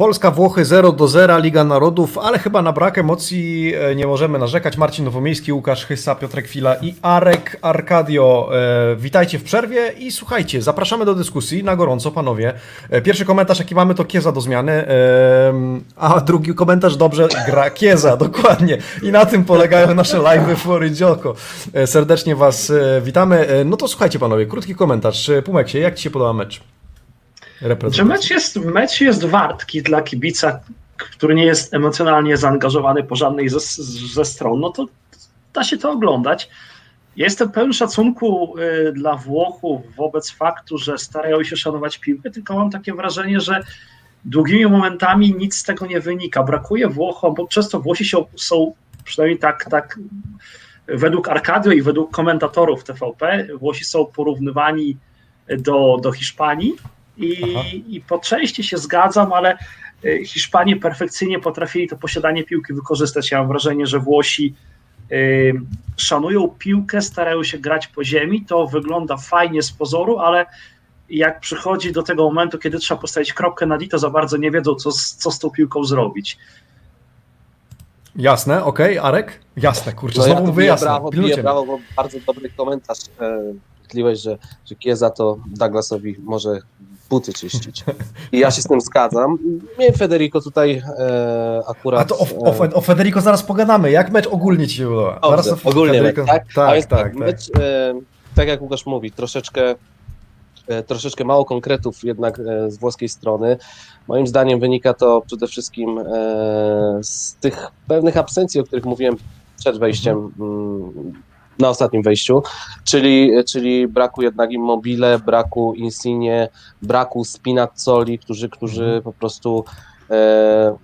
Polska, Włochy 0 do 0, Liga Narodów, ale chyba na brak emocji e, nie możemy narzekać. Marcin Nowomiejski, Łukasz Chyssa, Piotrek Chwila i Arek Arkadio. E, Witajcie w przerwie i słuchajcie, zapraszamy do dyskusji na gorąco, panowie. E, Pierwszy komentarz, jaki mamy, to Kieza do zmiany, a drugi komentarz, dobrze, gra Kieza, dokładnie. I na tym polegają nasze live'y Florydzioko. Serdecznie was witamy. No to słuchajcie, panowie, krótki komentarz. Pumeksie, jak ci się podoba mecz? Reprezentacji. mecz jest, mecz jest wartki dla kibica, który nie jest emocjonalnie zaangażowany po żadnej ze, ze stron, no to da się to oglądać. Jestem pełen szacunku y, dla Włochów wobec faktu, że starają się szanować piłkę, tylko mam takie wrażenie, że długimi momentami nic z tego nie wynika. Brakuje Włochom, bo często Włosi się, są, przynajmniej tak, tak według Arkadio i według komentatorów TVP, Włosi są porównywani do, do Hiszpanii i, Aha. i po części się zgadzam, ale y, Hiszpanie perfekcyjnie potrafili to posiadanie piłki wykorzystać. Ja mam wrażenie, że Włosi y, szanują piłkę, starają się grać po ziemi, to wygląda fajnie z pozoru, ale jak przychodzi do tego momentu, kiedy trzeba postawić kropkę na i, to za bardzo nie wiedzą, co z, co z tą piłką zrobić. Jasne, okej, Arek? Jasne, kurczę, No znowu ja mówię jasne. brawo, biję brawo, bo bardzo dobry komentarz e, że, że Kieza to Douglasowi może buty czyścić. I ja się z tym zgadzam. Mnie Federico tutaj e, akurat... A to o, o, e, Fe- o Federico zaraz pogadamy. Jak mecz ogólnie ci się podoba? Dobrze, Zaraz o ogólnie Federico- tak? A Tak, więc tak, tak. Mecz, e, tak jak Łukasz mówi, troszeczkę, e, troszeczkę mało konkretów jednak e, z włoskiej strony. Moim zdaniem wynika to przede wszystkim e, z tych pewnych absencji, o których mówiłem przed wejściem mm, na ostatnim wejściu, czyli, czyli braku jednak Immobile, braku Insigne, braku Spinazzoli, którzy, którzy Mhm. po prostu e,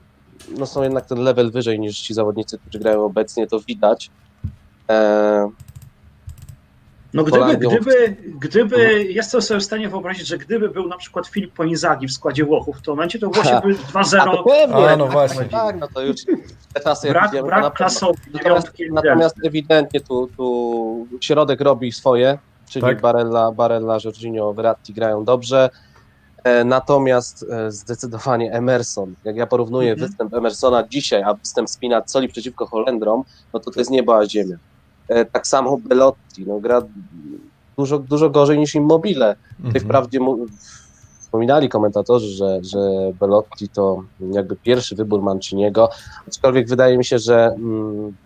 no są jednak ten level wyżej niż ci zawodnicy, którzy grają obecnie, to widać. E, No gdyby, gdyby, gdyby, jestem sobie w stanie wyobrazić, że gdyby był na przykład Filippo Inzaghi w składzie Włochów, w tym momencie to Włosi Ha. by a 2-0 to pewnie, A, no tak, właśnie. Tak, no to już te czasy brak, brak klasowy Natomiast, natomiast ewidentnie tu, tu środek robi swoje, czyli Tak. Barella, Barella, Jorginho, Verratti grają dobrze. E, Natomiast e, zdecydowanie Emerson, jak ja porównuję Mhm. występ Emersona dzisiaj, a występ Spinazzoli przeciwko Holendrom, no to to jest niebo a ziemia. E, Tak samo Belotti, no gra dużo, dużo gorzej niż Immobile. Tutaj Mhm. wprawdzie mu- wspominali komentatorzy, że, że Belotti to jakby pierwszy wybór Manciniego, aczkolwiek wydaje mi się, że mm,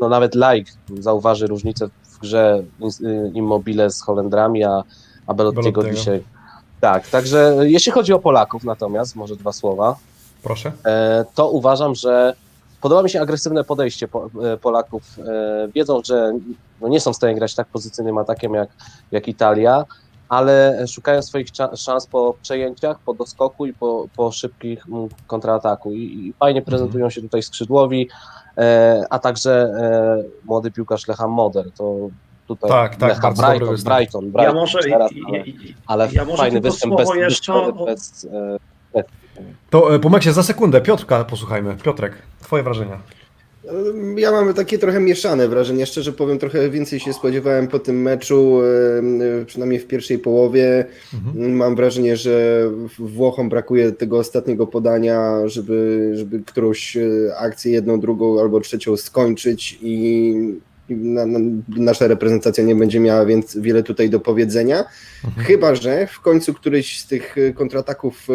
no nawet like zauważy różnicę w grze in- Immobile z Holendrami, a, a Belottiego Belottiego. dzisiaj. Tak, także jeśli chodzi o Polaków natomiast, może dwa słowa, Proszę. e, to uważam, że podoba mi się agresywne podejście po, e, Polaków. E, Wiedzą, że no nie są w stanie grać tak pozycyjnym atakiem jak, jak Italia, ale szukają swoich szans po przejęciach, po doskoku i po, po szybkich kontrataku. I, I fajnie prezentują się tutaj skrzydłowi, e, a także młody piłkarz Lecha Moder. To tutaj Tak, tak, Lecha Brighton, występ. Brighton, Ja Brighton może, teraz, ale, ja może fajny występ bez, jeszcze bez, bez, e, To e, Pumeksie, za sekundę. Piotrka posłuchajmy. Piotrek, twoje wrażenia. Ja mam takie trochę mieszane wrażenie. Szczerze powiem, trochę więcej się spodziewałem po tym meczu, e, przynajmniej w pierwszej połowie. Mhm. Mam wrażenie, że Włochom brakuje tego ostatniego podania, żeby, żeby którąś e, akcję, jedną, drugą albo trzecią skończyć i na, na, nasza reprezentacja nie będzie miała więc wiele tutaj do powiedzenia. Mhm. Chyba, że w końcu któryś z tych e, kontrataków,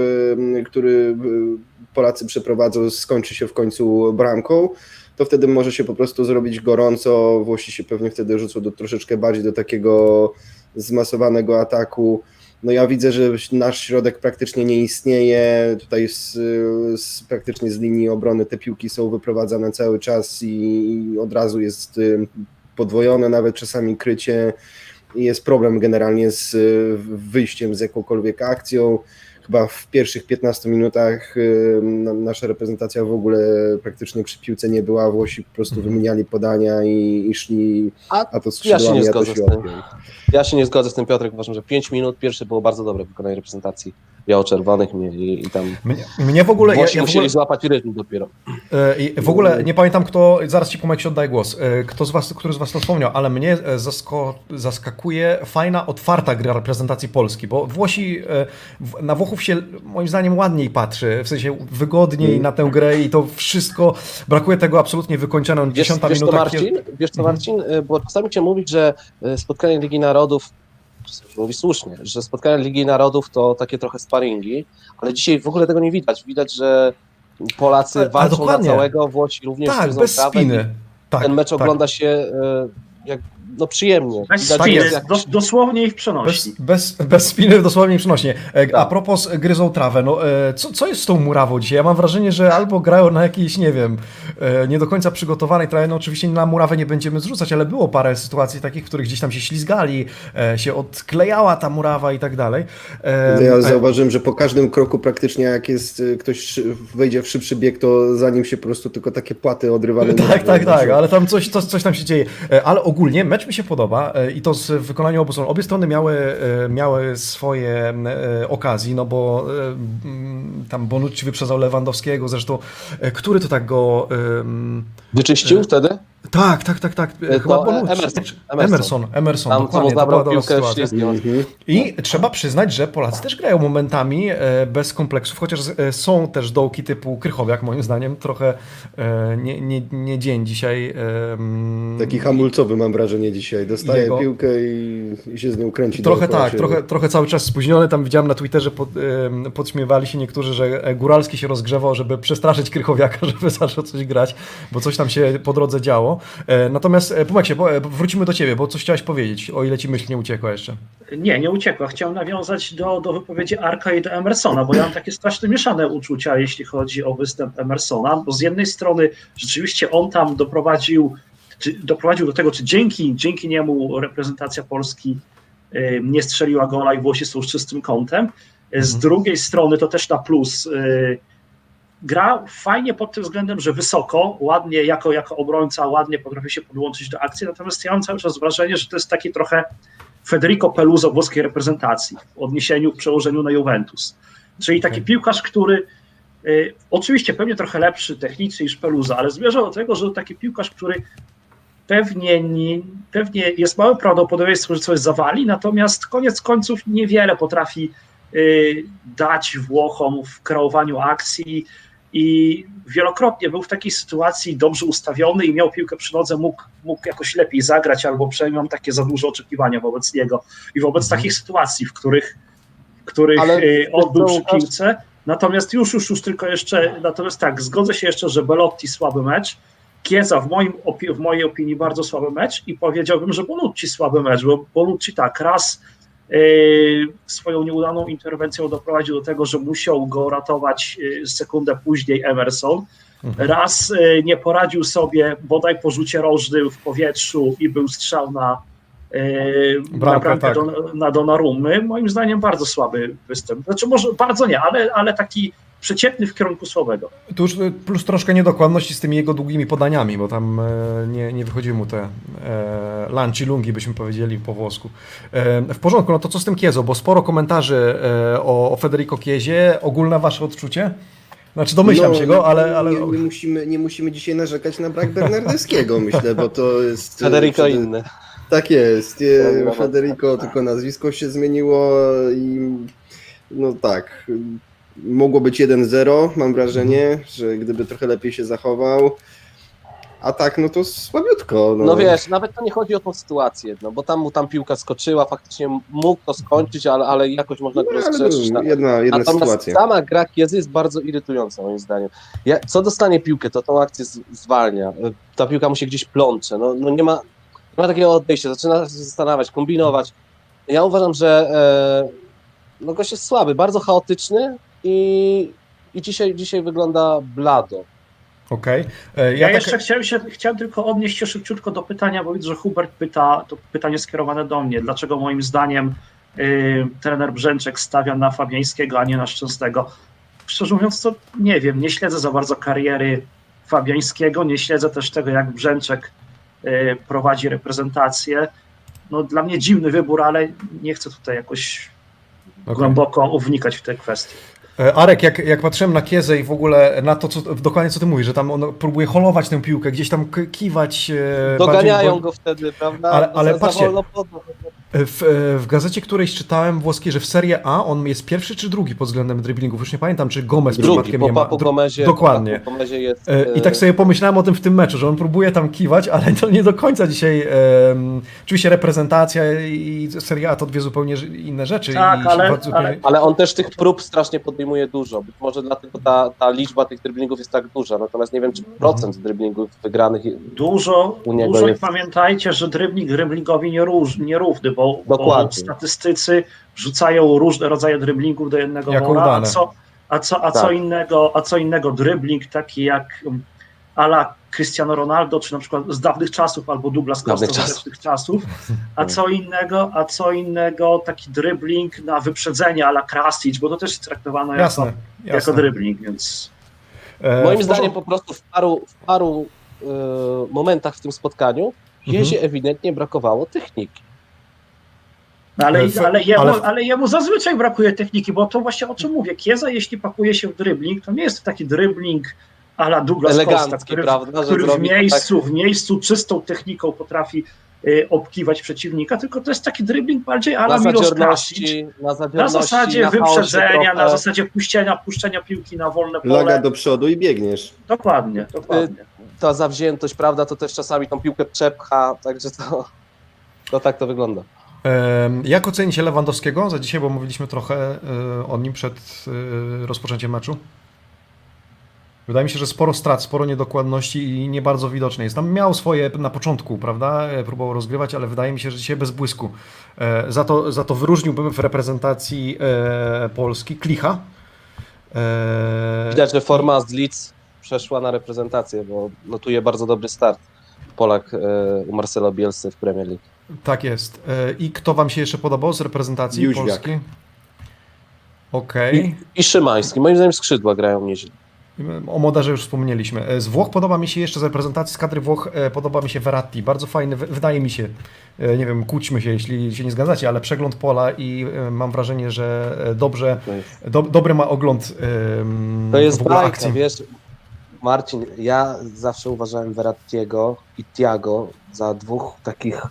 e, który e, Polacy przeprowadzą, skończy się w końcu bramką, to wtedy może się po prostu zrobić gorąco. Włosi się pewnie wtedy rzucą do troszeczkę bardziej do takiego zmasowanego ataku. No ja widzę, że nasz środek praktycznie nie istnieje. Tutaj z, z, praktycznie z linii obrony te piłki są wyprowadzane cały czas i od razu jest y, podwojone nawet czasami krycie. I jest problem generalnie z wyjściem z jakąkolwiek akcją. Chyba w pierwszych 15 minutach y, na- nasza reprezentacja w ogóle praktycznie przy piłce nie była. Włosi po prostu Mhm. wymieniali podania i, i szli A a to ja się skrzydłami, nie zgodzę z tym. Ja się nie zgodzę z tym, Piotrek. Uważam, że 5 minut pierwsze było bardzo dobre wykonanie reprezentacji. Biało-czerwonych mieli i tam Mnie, mnie w ogóle... Ja, Włosi ja w, musieli ogóle złapać rytm dopiero. i w ogóle nie pamiętam kto, zaraz ci Pomek się oddaje głos, e, kto z was, który z was to wspomniał, ale mnie e, zasko, zaskakuje fajna, otwarta gra reprezentacji Polski, bo Włosi, na Włochów się moim zdaniem ładniej patrzy, w sensie wygodniej Mm. na tę grę i to wszystko, brakuje tego absolutnie wykończoną dziesiąta wiesz co, minuta. Marcin? Wiesz co, Mhm. Marcin? Bo czasami cię mówić, że spotkanie Ligi Narodów, mówi słusznie, że spotkanie Ligi Narodów to takie trochę sparingi, ale dzisiaj w ogóle tego nie widać. Widać, że Polacy ale walczą na dokładnie. całego, Włosi również Tak, bez trawę i spiny. Tak, Ten mecz tak. ogląda się y, jak, no przyjemnie. Bez Widać, tak spiny, jak- do, dosłownie ich Bez, przenosi. bez, bez spiny dosłownie przynośnie. E, A Tak. propos gryzą trawę, no, e, co, co jest z tą murawą dzisiaj? Ja mam wrażenie, że albo grają na jakiejś, nie wiem, e, nie do końca przygotowanej trawie. No oczywiście na murawę nie będziemy zrzucać, ale było parę sytuacji takich, w których gdzieś tam się ślizgali, e, się odklejała ta murawa i tak dalej. E, No Ja a- zauważyłem, że po każdym kroku praktycznie jak jest y, ktoś szy- wejdzie w szybszy bieg, to za nim się po prostu tylko takie płaty odrywane. Tak, tak, tak, ale tam coś, coś, coś tam się dzieje. E, Ale ogólnie mecz mi się podoba e, i to z w wykonaniu obu stron. Obie strony miały, e, miały swoje e, okazji, no bo tam Bonucci wyprzedzał Lewandowskiego, zresztą który to tak go... Wyczyścił wtedy? Tak, tak, tak, tak. Chyba to, Bonucci. Emerson. Emerson, Emerson, Tam dokładnie. To była piłkę sytuacja. Mhm. I trzeba przyznać, że Polacy też grają momentami e, bez kompleksów, chociaż e, są też dołki typu Krychowiak, moim zdaniem, trochę e, nie, nie, nie dzień dzisiaj. Taki hamulcowy mam wrażenie dzisiaj. Dostaje Jego- piłkę i, i się z nią kręci. Trochę tak, trochę, trochę cały czas spóźniony. Tam widziałem na Twitterze, pod, podśmiewali się niektórzy, że Góralski się rozgrzewał, żeby przestraszyć Krychowiaka, żeby zaczął coś grać, bo coś tam się po drodze działo. E, Natomiast, e, Pumaksie, bo- e, wrócimy do Ciebie, bo coś chciałeś powiedzieć, o ile Ci myśl nie uciekła jeszcze. Nie, nie uciekła. Chciałem nawiązać do, do wypowiedzi Arka i do Emersona, bo ja mam takie strasznie mieszane uczucia, jeśli chodzi o występ Emersona, bo z jednej strony rzeczywiście on tam doprowadził, doprowadził do tego, czy dzięki, dzięki niemu reprezentacja Polski y, nie strzeliła gola i Włosi są z czystym kątem. Z Mhm. drugiej strony to też na plus. Gra fajnie pod tym względem, że wysoko, ładnie jako, jako obrońca, ładnie potrafi się podłączyć do akcji, natomiast ja mam cały czas wrażenie, że to jest taki trochę Federico Peluso włoskiej reprezentacji w odniesieniu, w przełożeniu na Juventus. Czyli taki Okej. piłkarz, który y, oczywiście pewnie trochę lepszy technicznie niż Peluso, ale zmierza do tego, że to taki piłkarz, który pewnie, nie, pewnie jest małe prawdopodobieństwo, że coś zawali, natomiast koniec końców niewiele potrafi y, dać Włochom w kreowaniu akcji i wielokrotnie był w takiej sytuacji dobrze ustawiony i miał piłkę przy nodze, mógł, mógł jakoś lepiej zagrać, albo przynajmniej mam takie za duże oczekiwania wobec niego. I wobec Mhm. takich sytuacji, w których, w których Ale y, on był przy piłce, natomiast już, już, już tylko jeszcze, natomiast tak, zgodzę się jeszcze, że Belotti słaby mecz, Kieza w, moim, w mojej opinii bardzo słaby mecz i powiedziałbym, że Bonucci słaby mecz, bo Bonucci tak, raz swoją nieudaną interwencją doprowadził do tego, że musiał go ratować yy, sekundę później Emerson. Mhm. Raz yy, nie poradził sobie bodaj po rzucie rożnym w powietrzu i był strzał na, Bramkę, tak. Don, na Donnarummy. Moim zdaniem bardzo słaby występ. Znaczy może bardzo nie, ale, ale taki przeciętny w kierunku słabego. Tu już y, plus troszkę niedokładności z tymi jego długimi podaniami, bo tam e, nie, nie wychodziły mu te e, lanci lungi, byśmy powiedzieli po włosku. E, w porządku, no to co z tym Kiezo, bo sporo komentarzy e, o, o Federico Kiezie. Ogólne wasze odczucie? Znaczy domyślam się go, ale... ale... No, Nie, nie, musimy, nie musimy dzisiaj narzekać na brak Bernardewskiego, myślę, bo to jest... Federico przede- inny. Tak jest. Nie, Federico, tylko nazwisko się zmieniło i no tak. Mogło być 1-0, mam wrażenie, że gdyby trochę lepiej się zachował. A tak, no to słabiutko. No, No wiesz, nawet to nie chodzi o tą sytuację, no bo tam mu tam piłka skoczyła, faktycznie mógł to skończyć, ale, ale jakoś można go No, rozgrzeszyć. no, jedna, jedna Natomiast sytuacja. sama gra Kiezy jest bardzo irytująca moim zdaniem. Ja, co dostanie piłkę, to tą akcję z, zwalnia. Ta piłka mu się gdzieś plącze. No, no nie, ma, nie ma takiego odejścia, zaczyna się zastanawiać, kombinować. Ja uważam, że e, no gość jest słaby, bardzo chaotyczny i, i dzisiaj, dzisiaj wygląda blado. Okej. E, Ja, tak- jeszcze chciałem, się, chciałem tylko odnieść się szybciutko do pytania, bo widzę, że Hubert pyta, to pytanie skierowane do mnie, dlaczego moim zdaniem y, trener Brzęczek stawia na Fabiańskiego, a nie na Szczęsnego. Szczerze mówiąc, to nie wiem, nie śledzę za bardzo kariery Fabiańskiego, nie śledzę też tego, jak Brzęczek y, prowadzi reprezentację. No, dla mnie dziwny wybór, ale nie chcę tutaj jakoś Okej. głęboko wnikać w te kwestie. E, Arek, jak, jak patrzyłem na Kiezę i w ogóle na to, co, dokładnie co ty mówisz, że tam on próbuje holować tę piłkę, gdzieś tam kiwać. e, Doganiają bardziej- go wtedy, prawda? Ale- ale za, za patrzcie. wolno. W, w gazecie którejś czytałem włoskiej, że w Serie A on jest pierwszy czy drugi pod względem driblingów. Już nie pamiętam, czy Gomez Drugi, przypadkiem po nie ma. Papu Gomezie, Dokładnie. po Gomezie jest... E, I tak e, sobie pomyślałem o tym w tym meczu, że on próbuje tam kiwać, ale to nie do końca dzisiaj. oczywiście reprezentacja i Serie A to dwie zupełnie inne rzeczy. Tak, i ale- bardzo ale- Ale on też tych prób strasznie podejmuje dużo. Być może dlatego ta, ta liczba tych driblingów jest tak duża. Natomiast nie wiem, czy procent driblingów wygranych. Dużo, U niego dużo jest- i pamiętajcie, że nie róż, nierówny, bo, bo statystycy wrzucają różne rodzaje dribblingów do jednego Jako wola, a co, a, co, a, co Tak. innego, a co innego dribbling taki jak um, ala Cristiano Ronaldo, czy na przykład z dawnych czasów, albo Douglas Costa Dawnych z czasów. obecnych czasów, a co innego, a co innego taki dribbling na wyprzedzenie ala Krasic, bo to też jest traktowane Jasne, jako, jasne. jako dribbling, więc E, Moim zdaniem po prostu w paru, w paru e, momentach w tym spotkaniu Jezie ewidentnie brakowało techniki. No ale, Ale jemu, ale ale... jemu zazwyczaj brakuje techniki, bo to właśnie o czym mówię. Kieza, jeśli pakuje się w dribbling, to nie jest taki dribbling ala Douglas Costa, który, prawda, który w to miejscu, w miejscu czystą techniką potrafi y, obkiwać przeciwnika, tylko to jest taki dribbling bardziej ala Na Milos Krasic. na Na zasadzie na wyprzedzenia, na zasadzie puścienia, puszczenia piłki na wolne pole. Laga do przodu i biegniesz. Dokładnie, dokładnie. Ta zawziętość, prawda, to też czasami tą piłkę przepcha, także to, to tak to wygląda. Jak ocenicie Lewandowskiego za dzisiaj, bo mówiliśmy trochę e, o nim przed e, rozpoczęciem meczu? Wydaje mi się, że sporo strat, sporo niedokładności i nie bardzo widoczne jest. Tam miał swoje na początku, prawda? e, Próbował rozgrywać, ale wydaje mi się, że dzisiaj bez błysku. Za to, za to wyróżniłbym w reprezentacji Polski Klicha. Widać, że forma z Leeds przeszła na reprezentację, bo notuje bardzo dobry start Polak e, u Marcelo Bielsy w Premier League. Tak jest. E, I kto Wam się jeszcze podobał z reprezentacji Jóźwiak. Polski? Okej. I, I Szymański. Moim zdaniem skrzydła grają nieźle. O Modarze już wspomnieliśmy. E, Z Włoch podoba mi się jeszcze z reprezentacji z kadry Włoch podoba mi się Verratti. Bardzo fajny, wy- wydaje mi się. Nie wiem, kłóćmy się, jeśli się nie zgadzacie, ale przegląd pola i mam wrażenie, że dobrze, do, dobry ma ogląd to jest w ogóle bajka, akcji. wiesz. Marcin, ja zawsze uważałem Verrattiego i Tiago za dwóch takich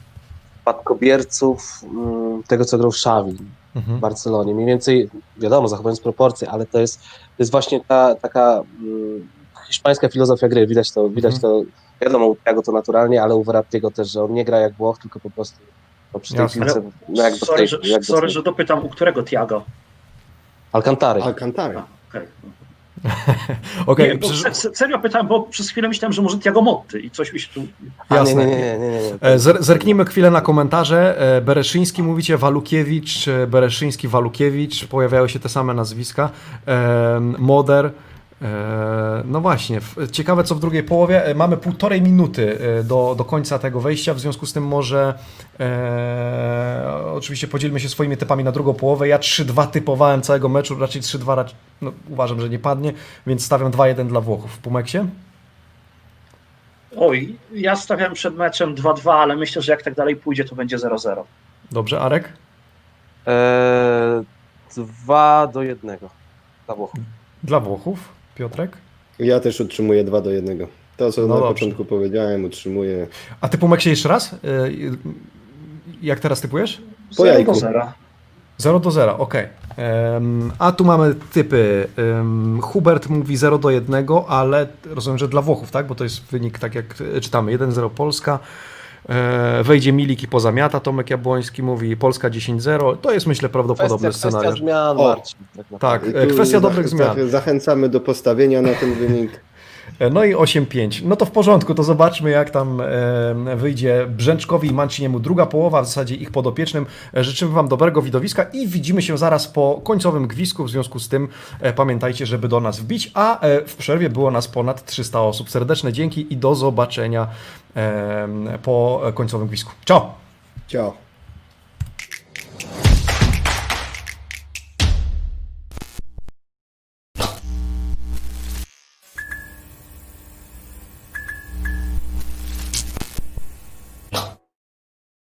spadkobierców mm, tego, co grał Xavi w Mhm. Barcelonie. Mniej więcej, wiadomo, zachowując proporcje, ale to jest, to jest właśnie ta taka mm, hiszpańska filozofia gry. Widać to, widać Mhm. to, wiadomo, u Tiago to naturalnie, ale u Verrattiego też, że on nie gra jak Włoch, tylko po prostu no, przy tej Jasne. piłce, no jak do sorry, tej, że, jak do sorry, tej. że dopytam, u którego Tiago? Alcantary. Alcantara. Okej. Nie, bo przecież- se- se- serio pytałem, bo przez chwilę myślałem, że może Tiago Motty i coś mi się tu... Jasne. nie, nie, nie, nie, nie, nie. E, zer- Zerknijmy chwilę na komentarze. E, Bereszyński mówicie, Walukiewicz, e, Bereszyński, Walukiewicz. Pojawiają się te same nazwiska. Moder. E, No właśnie, ciekawe co w drugiej połowie. E, Mamy półtorej minuty e, do, do końca tego wejścia, w związku z tym może e, oczywiście podzielmy się swoimi typami na drugą połowę. Ja 3-2 typowałem całego meczu, raczej 3-2 rac- no, uważam, że nie padnie, więc stawiam 2-1 dla Włochów. W Pumeksie? Oj, ja stawiałem przed meczem 2-2, ale myślę, że jak tak dalej pójdzie, to będzie 0-0. Dobrze, Arek? Eee, dwa do jednego dla Włochów. Dla Włochów? Piotrek? Ja też utrzymuję 2 do 1. To, co No na dobrze. początku powiedziałem, utrzymuję. A ty Pumek się jeszcze raz? Y, y, Jak teraz typujesz? Po 0 jajku. do 0. 0 do 0, ok. A tu mamy typy. Em, Hubert mówi 0 do 1, ale rozumiem, że dla Włochów, tak? Bo to jest wynik, tak jak czytamy, 1-0 Polska. E, Wejdzie Milik i pozamiata. Tomek Jabłoński mówi Polska 10-0. To jest myślę prawdopodobny Kwestia, kwestia scenariusz. zmian, O. Marcin. Tak. Tak, e, kwestia zach- dobrych zmian. zach- Zachęcamy do postawienia na ten wynik. No i 8-5. No to w porządku, to zobaczmy jak tam wyjdzie Brzęczkowi i Manciniemu druga połowa, w zasadzie ich podopiecznym. Życzymy Wam dobrego widowiska i widzimy się zaraz po końcowym gwizdku. W związku z tym e, pamiętajcie, żeby do nas wbić, a e, w przerwie było nas ponad 300 osób. Serdeczne dzięki i do zobaczenia po końcowym gwizdku. Ciao! Ciao.